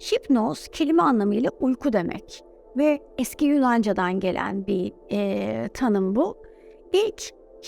Hipnoz kelime anlamıyla uyku demek ve eski Yunanca'dan gelen bir e, tanım bu. İlk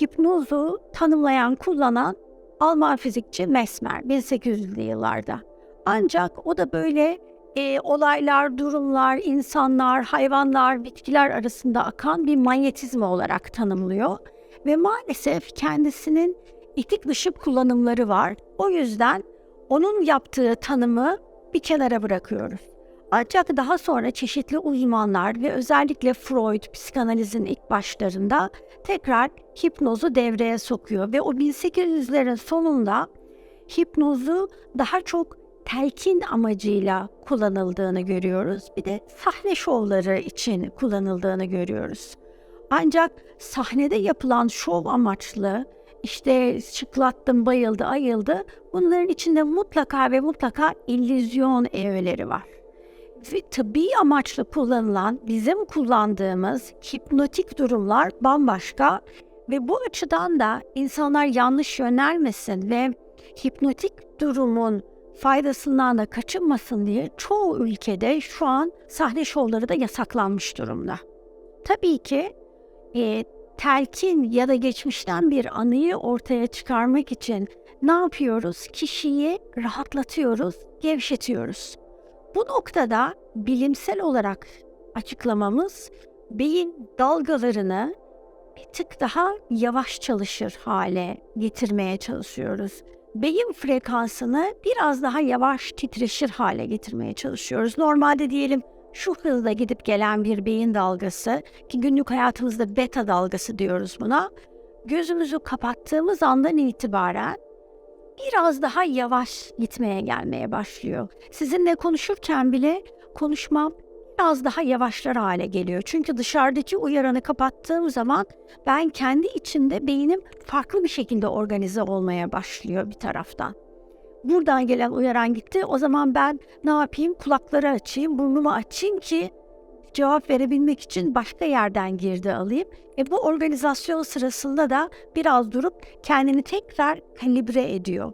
hipnozu tanımlayan, kullanan Alman fizikçi Mesmer 1800'lü yıllarda. Ancak o da böyle e, olaylar, durumlar, insanlar, hayvanlar, bitkiler arasında akan bir manyetizma olarak tanımlıyor. Ve maalesef kendisinin etik dışı kullanımları var. O yüzden onun yaptığı tanımı bir kenara bırakıyoruz. Ancak daha sonra çeşitli uzmanlar ve özellikle Freud psikanalizin ilk başlarında tekrar hipnozu devreye sokuyor ve o 1800'lerin sonunda hipnozu daha çok telkin amacıyla kullanıldığını görüyoruz. Bir de sahne şovları için kullanıldığını görüyoruz. Ancak sahnede yapılan şov amaçlı işte çıklattım, bayıldı, ayıldı. Bunların içinde mutlaka ve mutlaka illüzyon öğeleri var. Ve tıbbi amaçlı kullanılan, bizim kullandığımız hipnotik durumlar bambaşka ve bu açıdan da insanlar yanlış yönelmesin ve hipnotik durumun faydasından da kaçınmasın diye çoğu ülkede şu an sahne şovları da yasaklanmış durumda. Tabii ki e, telkin ya da geçmişten bir anıyı ortaya çıkarmak için ne yapıyoruz? Kişiyi rahatlatıyoruz, gevşetiyoruz. Bu noktada bilimsel olarak açıklamamız beyin dalgalarını bir tık daha yavaş çalışır hale getirmeye çalışıyoruz. Beyin frekansını biraz daha yavaş titreşir hale getirmeye çalışıyoruz. Normalde diyelim şu hızla gidip gelen bir beyin dalgası ki günlük hayatımızda beta dalgası diyoruz buna. Gözümüzü kapattığımız andan itibaren biraz daha yavaş gitmeye gelmeye başlıyor. Sizinle konuşurken bile konuşmam biraz daha yavaşlar hale geliyor. Çünkü dışarıdaki uyaranı kapattığım zaman ben kendi içimde beynim farklı bir şekilde organize olmaya başlıyor bir taraftan. Buradan gelen uyaran gitti. O zaman ben ne yapayım? Kulakları açayım, burnumu açayım ki cevap verebilmek için başka yerden girdi alayım. E bu organizasyon sırasında da biraz durup kendini tekrar kalibre ediyor.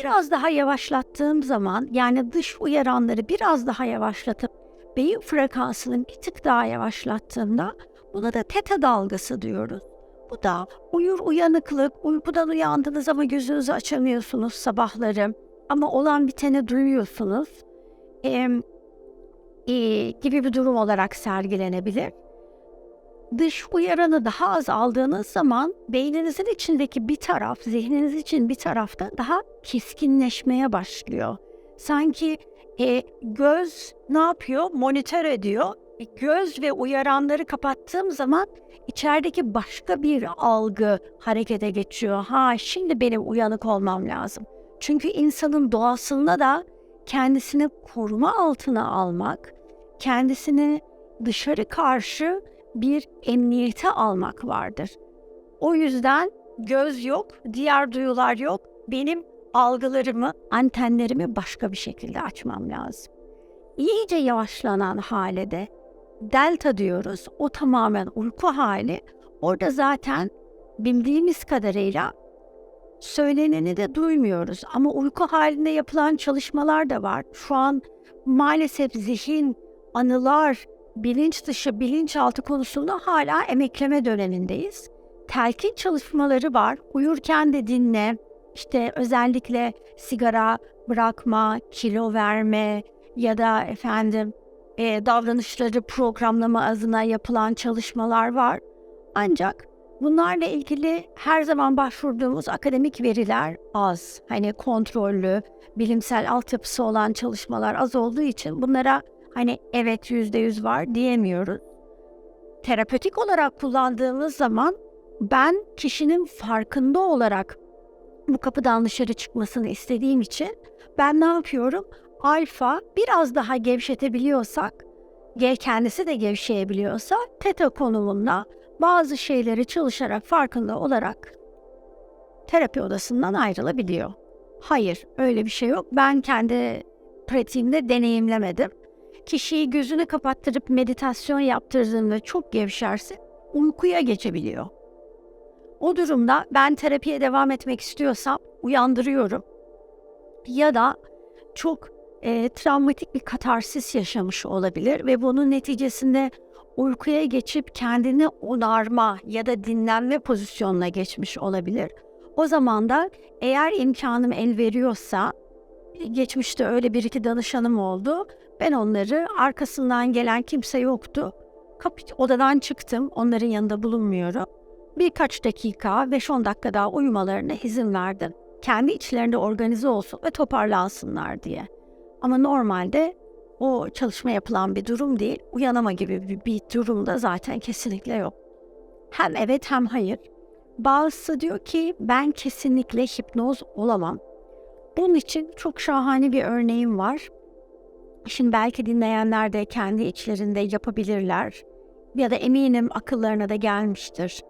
Biraz daha yavaşlattığım zaman yani dış uyaranları biraz daha yavaşlatıp beyin frekansını bir tık daha yavaşlattığımda buna da teta dalgası diyoruz. Bu da uyur uyanıklık, uykudan uyandınız ama gözünüzü açamıyorsunuz sabahları ama olan biteni duyuyorsunuz e, e, gibi bir durum olarak sergilenebilir. Dış uyaranı daha az aldığınız zaman beyninizin içindeki bir taraf, zihniniz için bir tarafta daha keskinleşmeye başlıyor. Sanki e, göz ne yapıyor? Monitör ediyor. E, göz ve uyaranları kapattığım zaman içerideki başka bir algı harekete geçiyor. Ha şimdi benim uyanık olmam lazım. Çünkü insanın doğasında da kendisini koruma altına almak, kendisini dışarı karşı bir emniyete almak vardır. O yüzden göz yok, diğer duyular yok. Benim algılarımı, antenlerimi başka bir şekilde açmam lazım. İyice yavaşlanan halede delta diyoruz. O tamamen uyku hali. Orada zaten bildiğimiz kadarıyla söyleneni de duymuyoruz. Ama uyku halinde yapılan çalışmalar da var. Şu an maalesef zihin, anılar, bilinç dışı, bilinçaltı konusunda hala emekleme dönemindeyiz. Telkin çalışmaları var. Uyurken de dinle. İşte özellikle sigara bırakma, kilo verme ya da efendim e, davranışları programlama adına yapılan çalışmalar var. Ancak bunlarla ilgili her zaman başvurduğumuz akademik veriler az. Hani kontrollü, bilimsel altyapısı olan çalışmalar az olduğu için bunlara hani evet yüzde yüz var diyemiyoruz. Terapötik olarak kullandığımız zaman ben kişinin farkında olarak bu kapıdan dışarı çıkmasını istediğim için ben ne yapıyorum? Alfa biraz daha gevşetebiliyorsak, kendisi de gevşeyebiliyorsa teta konumunda bazı şeyleri çalışarak farkında olarak terapi odasından ayrılabiliyor. Hayır, öyle bir şey yok. Ben kendi pratiğimde deneyimlemedim. Kişiyi gözünü kapattırıp meditasyon yaptırdığında çok gevşerse uykuya geçebiliyor. O durumda ben terapiye devam etmek istiyorsam uyandırıyorum. Ya da çok e, travmatik bir katarsis yaşamış olabilir ve bunun neticesinde uykuya geçip kendini onarma ya da dinlenme pozisyonuna geçmiş olabilir. O zaman da eğer imkanım el veriyorsa geçmişte öyle bir iki danışanım oldu. Ben onları arkasından gelen kimse yoktu. Kapı, odadan çıktım. Onların yanında bulunmuyorum. Birkaç dakika, 5-10 dakika daha uyumalarına izin verdim. Kendi içlerinde organize olsun ve toparlansınlar diye. Ama normalde o çalışma yapılan bir durum değil. Uyanama gibi bir, bir durumda zaten kesinlikle yok. Hem evet hem hayır. Bazısı diyor ki ben kesinlikle hipnoz olamam. Bunun için çok şahane bir örneğim var. Şimdi belki dinleyenler de kendi içlerinde yapabilirler. Ya da eminim akıllarına da gelmiştir.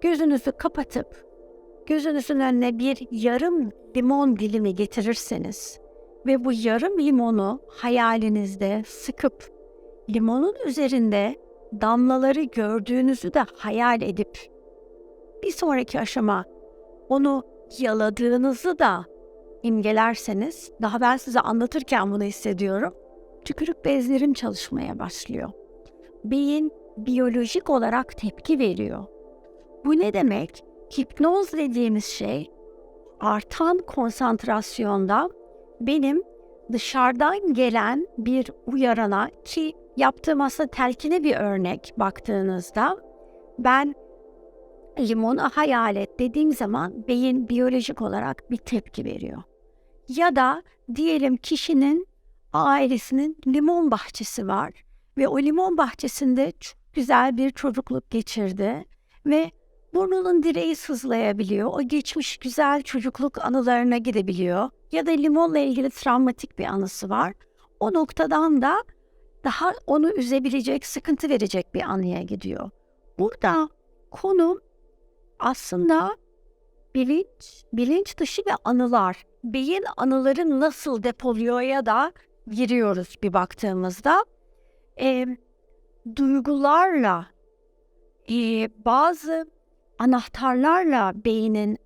Gözünüzü kapatıp gözünüzün önüne bir yarım limon dilimi getirirseniz ve bu yarım limonu hayalinizde sıkıp limonun üzerinde damlaları gördüğünüzü de hayal edip bir sonraki aşama onu yaladığınızı da imgelerseniz, daha ben size anlatırken bunu hissediyorum. Tükürük bezlerim çalışmaya başlıyor. Beyin biyolojik olarak tepki veriyor. Bu ne demek? Hipnoz dediğimiz şey artan konsantrasyonda benim dışarıdan gelen bir uyarana ki yaptığım aslında telkine bir örnek baktığınızda ben limonu hayal et dediğim zaman beyin biyolojik olarak bir tepki veriyor. Ya da diyelim kişinin ailesinin limon bahçesi var ve o limon bahçesinde çok güzel bir çocukluk geçirdi ve burnunun direği sızlayabiliyor. O geçmiş güzel çocukluk anılarına gidebiliyor. Ya da limonla ilgili travmatik bir anısı var. O noktadan da daha onu üzebilecek, sıkıntı verecek bir anıya gidiyor. Burada konu aslında bilinç, bilinç dışı ve anılar. Beyin anıları nasıl depoluyor ya da giriyoruz bir baktığımızda. E, duygularla, e, bazı anahtarlarla beynin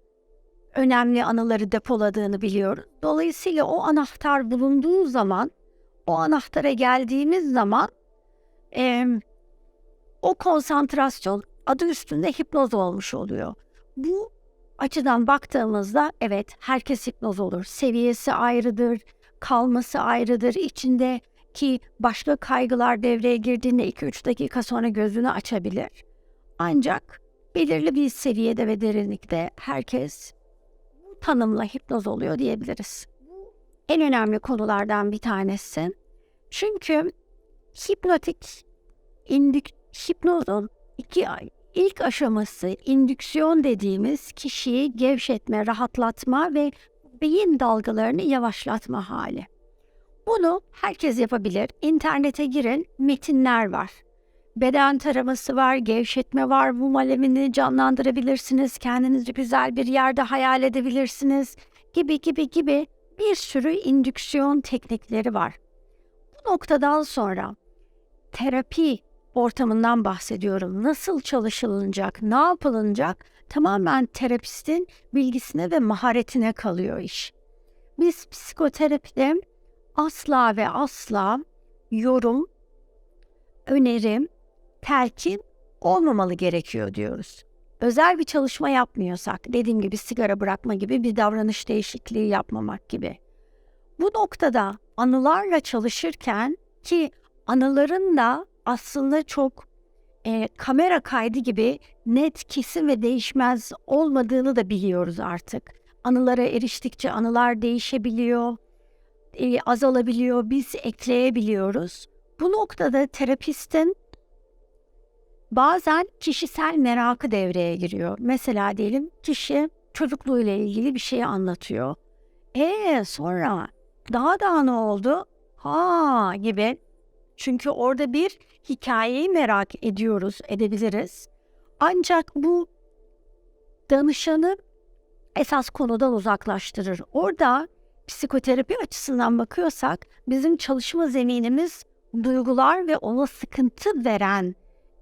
önemli anıları depoladığını biliyoruz. Dolayısıyla o anahtar bulunduğu zaman, o anahtara geldiğimiz zaman e, o konsantrasyon adı üstünde hipnoz olmuş oluyor. Bu açıdan baktığımızda evet herkes hipnoz olur. Seviyesi ayrıdır, kalması ayrıdır. İçinde ki başka kaygılar devreye girdiğinde 2-3 dakika sonra gözünü açabilir. Ancak belirli bir seviyede ve derinlikte herkes tanımla hipnoz oluyor diyebiliriz. En önemli konulardan bir tanesi. Çünkü hipnotik indük, hipnozun iki ay ilk aşaması indüksiyon dediğimiz kişiyi gevşetme, rahatlatma ve beyin dalgalarını yavaşlatma hali. Bunu herkes yapabilir. İnternete girin, metinler var. Beden taraması var, gevşetme var, mum alemini canlandırabilirsiniz, kendinizi güzel bir yerde hayal edebilirsiniz gibi gibi gibi bir sürü indüksiyon teknikleri var. Bu noktadan sonra terapi ortamından bahsediyorum. Nasıl çalışılacak, ne yapılacak tamamen terapistin bilgisine ve maharetine kalıyor iş. Biz psikoterapide asla ve asla yorum, önerim, telkin olmamalı gerekiyor diyoruz. Özel bir çalışma yapmıyorsak, dediğim gibi sigara bırakma gibi bir davranış değişikliği yapmamak gibi. Bu noktada anılarla çalışırken ki anıların da aslında çok e, kamera kaydı gibi net, kesin ve değişmez olmadığını da biliyoruz artık. Anılara eriştikçe anılar değişebiliyor, e, azalabiliyor, biz ekleyebiliyoruz. Bu noktada terapistin bazen kişisel merakı devreye giriyor. Mesela diyelim kişi çocukluğuyla ilgili bir şeyi anlatıyor. E sonra daha daha ne oldu? Ha gibi çünkü orada bir hikayeyi merak ediyoruz, edebiliriz. Ancak bu danışanı esas konudan uzaklaştırır. Orada psikoterapi açısından bakıyorsak bizim çalışma zeminimiz duygular ve ona sıkıntı veren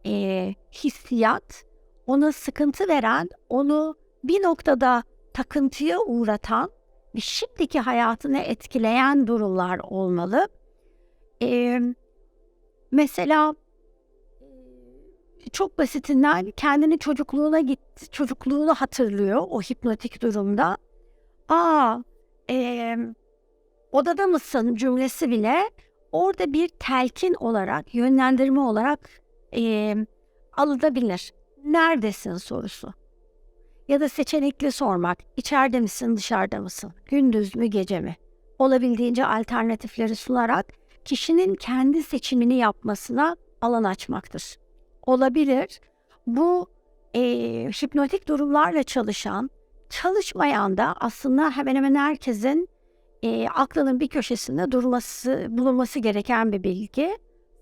e, hissiyat, ona sıkıntı veren, onu bir noktada takıntıya uğratan ve şimdiki hayatını etkileyen durumlar olmalı. Ee, mesela çok basitinden kendini çocukluğuna gitti, çocukluğunu hatırlıyor o hipnotik durumda. Aa, e, odada mısın cümlesi bile orada bir telkin olarak, yönlendirme olarak e, alınabilir. Neredesin sorusu. Ya da seçenekli sormak. İçeride misin, dışarıda mısın? Gündüz mü, gece mi? Olabildiğince alternatifleri sunarak kişinin kendi seçimini yapmasına alan açmaktır. Olabilir. Bu e, hipnotik durumlarla çalışan, çalışmayan da aslında hemen hemen herkesin e, aklının bir köşesinde durması, bulunması gereken bir bilgi.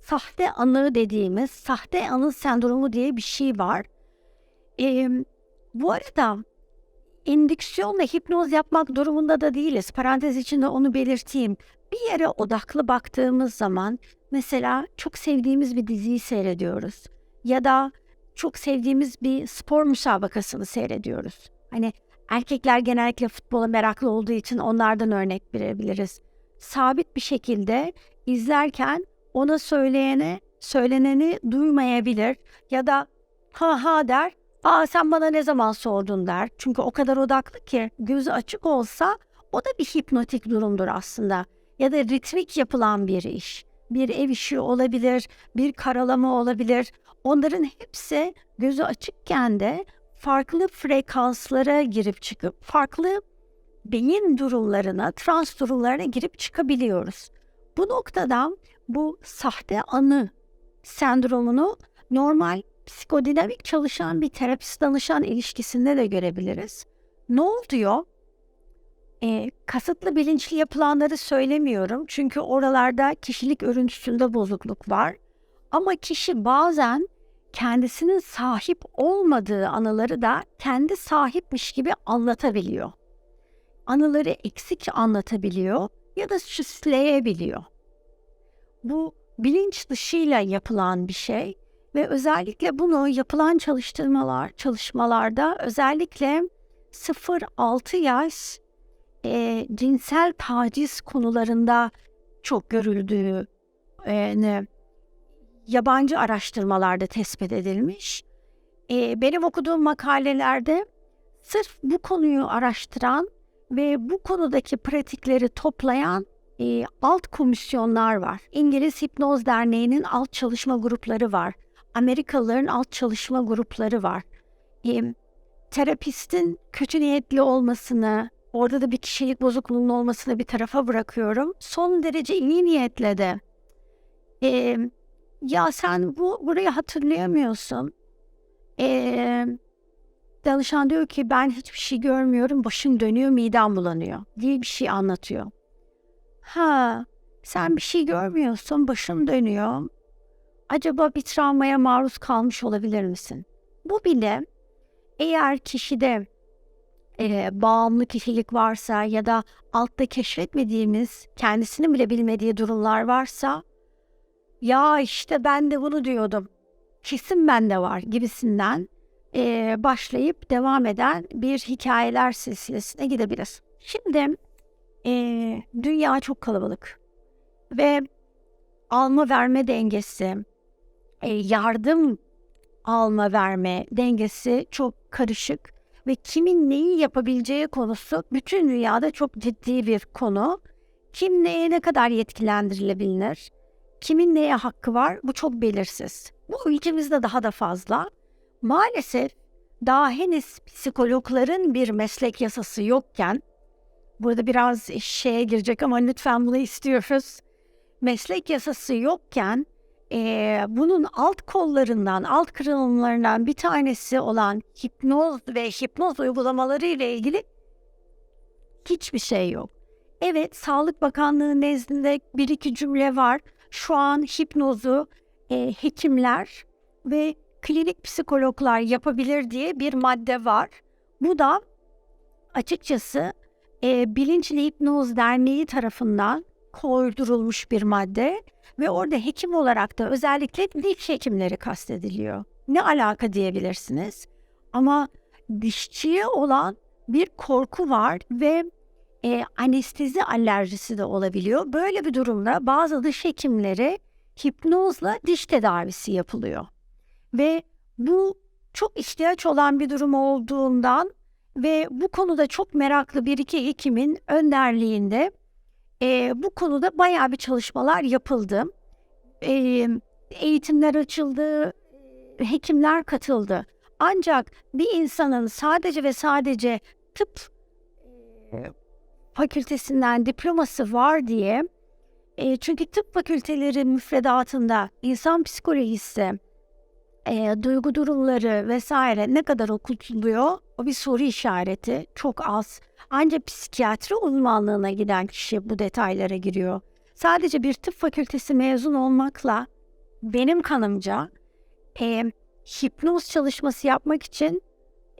Sahte anı dediğimiz, sahte anı sendromu diye bir şey var. E, bu arada indüksiyonla hipnoz yapmak durumunda da değiliz. Parantez içinde onu belirteyim. Bir yere odaklı baktığımız zaman mesela çok sevdiğimiz bir diziyi seyrediyoruz ya da çok sevdiğimiz bir spor müsabakasını seyrediyoruz. Hani erkekler genellikle futbola meraklı olduğu için onlardan örnek verebiliriz. Sabit bir şekilde izlerken ona söyleyene söyleneni duymayabilir ya da ha ha der. Aa sen bana ne zaman sordun der. Çünkü o kadar odaklı ki gözü açık olsa o da bir hipnotik durumdur aslında. Ya da ritmik yapılan bir iş. Bir ev işi olabilir, bir karalama olabilir. Onların hepsi gözü açıkken de farklı frekanslara girip çıkıp farklı beyin durumlarına, trans durumlarına girip çıkabiliyoruz. Bu noktada bu sahte anı sendromunu normal psikodinamik çalışan bir terapist danışan ilişkisinde de görebiliriz. Ne oluyor? E, kasıtlı bilinçli yapılanları söylemiyorum çünkü oralarda kişilik örüntüsünde bozukluk var. Ama kişi bazen kendisinin sahip olmadığı anıları da kendi sahipmiş gibi anlatabiliyor. Anıları eksik anlatabiliyor ya da süsleyebiliyor. Bu bilinç dışıyla yapılan bir şey ve özellikle bunu yapılan çalıştırmalar, çalışmalarda özellikle 0-6 yaş e, cinsel taciz konularında çok görüldüğü e, yabancı araştırmalarda tespit edilmiş. E, benim okuduğum makalelerde sırf bu konuyu araştıran ve bu konudaki pratikleri toplayan e, alt komisyonlar var. İngiliz Hipnoz Derneği'nin alt çalışma grupları var. Amerikalıların alt çalışma grupları var. E, terapistin kötü niyetli olmasını, orada da bir kişilik bozukluğunun olmasını bir tarafa bırakıyorum. Son derece iyi niyetle de e, ya sen bu burayı hatırlayamıyorsun. Ee, danışan diyor ki ben hiçbir şey görmüyorum, başım dönüyor, midem bulanıyor diye bir şey anlatıyor. Ha, sen bir şey görmüyorsun, başım dönüyor. Acaba bir travmaya maruz kalmış olabilir misin? Bu bile eğer kişide e, bağımlı kişilik varsa ya da altta keşfetmediğimiz, kendisini bile bilmediği durumlar varsa ya işte ben de bunu diyordum. Kesin bende var gibisinden e, başlayıp devam eden bir hikayeler silsilesine gidebilir. Şimdi e, dünya çok kalabalık ve alma verme dengesi, e, yardım alma verme dengesi çok karışık ve kimin neyi yapabileceği konusu bütün dünyada çok ciddi bir konu. Kim neye ne kadar yetkilendirilebilir? Kimin neye hakkı var bu çok belirsiz. Bu ülkemizde daha da fazla. Maalesef daha henüz psikologların bir meslek yasası yokken, burada biraz şeye girecek ama lütfen bunu istiyoruz. Meslek yasası yokken e, bunun alt kollarından, alt kırılımlarından bir tanesi olan hipnoz ve hipnoz uygulamaları ile ilgili hiçbir şey yok. Evet, Sağlık Bakanlığı nezdinde bir iki cümle var şu an hipnozu e, hekimler ve klinik psikologlar yapabilir diye bir madde var. Bu da açıkçası e, Bilinçli Hipnoz Derneği tarafından koydurulmuş bir madde ve orada hekim olarak da özellikle diş hekimleri kastediliyor. Ne alaka diyebilirsiniz ama dişçiye olan bir korku var ve e, anestezi alerjisi de olabiliyor. Böyle bir durumda bazı diş hekimleri hipnozla diş tedavisi yapılıyor. Ve bu çok ihtiyaç olan bir durum olduğundan ve bu konuda çok meraklı bir iki hekimin önderliğinde e, bu konuda bayağı bir çalışmalar yapıldı. E, eğitimler açıldı, hekimler katıldı. Ancak bir insanın sadece ve sadece tıp e, fakültesinden diploması var diye e, çünkü tıp fakülteleri müfredatında insan psikolojisi, e, duygu durumları vesaire ne kadar okutuluyor o bir soru işareti çok az. Ancak psikiyatri uzmanlığına giden kişi bu detaylara giriyor. Sadece bir tıp fakültesi mezun olmakla benim kanımca e, hipnoz çalışması yapmak için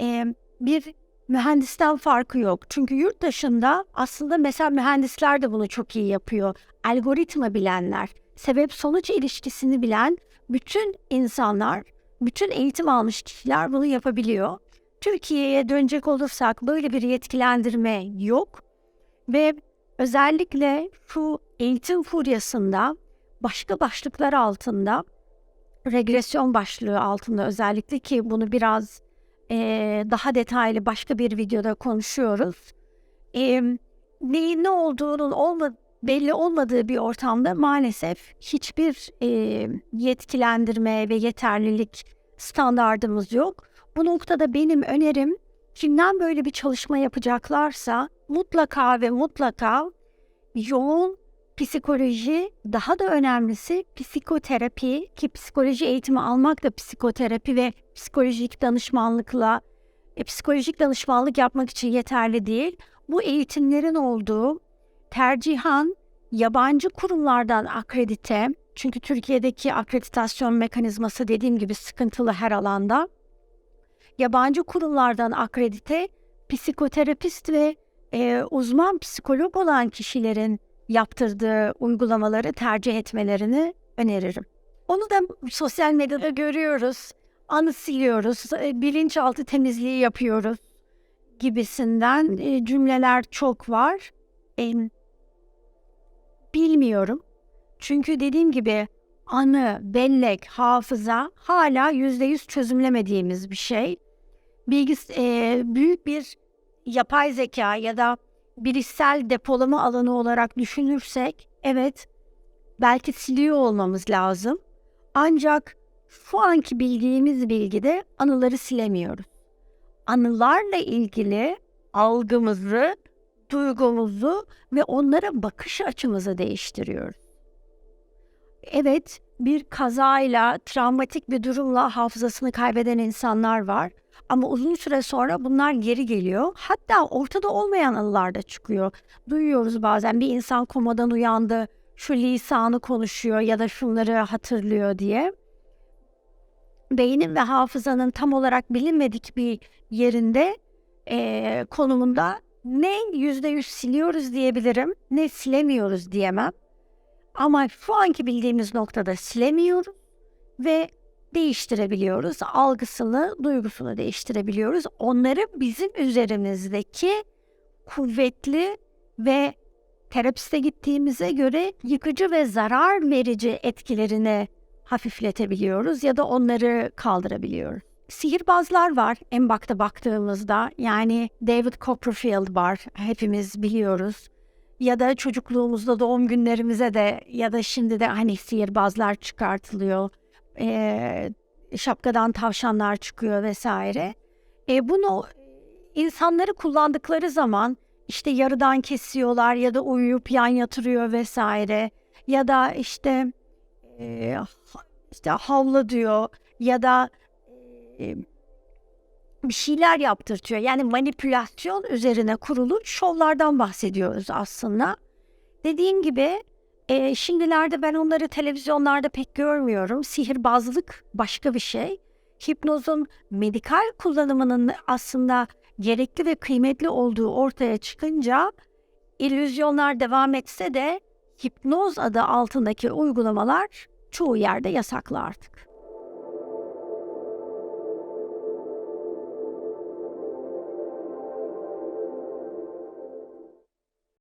e, bir mühendisten farkı yok. Çünkü yurt dışında aslında mesela mühendisler de bunu çok iyi yapıyor. Algoritma bilenler, sebep sonuç ilişkisini bilen bütün insanlar, bütün eğitim almış kişiler bunu yapabiliyor. Türkiye'ye dönecek olursak böyle bir yetkilendirme yok ve özellikle şu eğitim furyasında başka başlıklar altında regresyon başlığı altında özellikle ki bunu biraz e, daha detaylı başka bir videoda konuşuyoruz. E, neyin ne olduğunun olma, belli olmadığı bir ortamda maalesef hiçbir e, yetkilendirme ve yeterlilik standardımız yok. Bu noktada benim önerim kimden böyle bir çalışma yapacaklarsa mutlaka ve mutlaka yoğun psikoloji daha da önemlisi psikoterapi ki psikoloji eğitimi almak da psikoterapi ve psikolojik danışmanlıkla e, psikolojik danışmanlık yapmak için yeterli değil. Bu eğitimlerin olduğu tercihan yabancı kurumlardan akredite çünkü Türkiye'deki akreditasyon mekanizması dediğim gibi sıkıntılı her alanda. Yabancı kurumlardan akredite psikoterapist ve e, uzman psikolog olan kişilerin yaptırdığı uygulamaları tercih etmelerini öneririm. Onu da sosyal medyada görüyoruz. Anı siliyoruz, e, bilinçaltı temizliği yapıyoruz gibisinden e, cümleler çok var. E, bilmiyorum. Çünkü dediğim gibi anı, bellek, hafıza hala yüzde yüz çözümlemediğimiz bir şey. Bilgis e, büyük bir yapay zeka ya da bilişsel depolama alanı olarak düşünürsek evet belki siliyor olmamız lazım. Ancak şu anki bildiğimiz bilgide anıları silemiyoruz. Anılarla ilgili algımızı, duygumuzu ve onlara bakış açımızı değiştiriyoruz. Evet, bir kazayla, travmatik bir durumla hafızasını kaybeden insanlar var. Ama uzun süre sonra bunlar geri geliyor. Hatta ortada olmayan anılar da çıkıyor. Duyuyoruz bazen bir insan komadan uyandı, şu lisanı konuşuyor ya da şunları hatırlıyor diye. Beynin ve hafızanın tam olarak bilinmedik bir yerinde e, konumunda ne yüzde yüz siliyoruz diyebilirim ne silemiyoruz diyemem. Ama şu anki bildiğimiz noktada silemiyoruz ve değiştirebiliyoruz. Algısını, duygusunu değiştirebiliyoruz. Onları bizim üzerimizdeki kuvvetli ve terapiste gittiğimize göre yıkıcı ve zarar verici etkilerini hafifletebiliyoruz ya da onları kaldırabiliyoruz. Sihirbazlar var en bakta baktığımızda. Yani David Copperfield var. Hepimiz biliyoruz. Ya da çocukluğumuzda doğum günlerimize de ya da şimdi de hani sihirbazlar çıkartılıyor e, şapkadan tavşanlar çıkıyor vesaire. E, bunu insanları kullandıkları zaman işte yarıdan kesiyorlar ya da uyuyup yan yatırıyor vesaire ya da işte e, işte havla diyor ya da bir şeyler yaptırtıyor. Yani manipülasyon üzerine kurulu şovlardan bahsediyoruz aslında. Dediğim gibi e, şimdilerde ben onları televizyonlarda pek görmüyorum. Sihirbazlık başka bir şey. Hipnozun medikal kullanımının aslında gerekli ve kıymetli olduğu ortaya çıkınca illüzyonlar devam etse de hipnoz adı altındaki uygulamalar çoğu yerde yasaklı artık.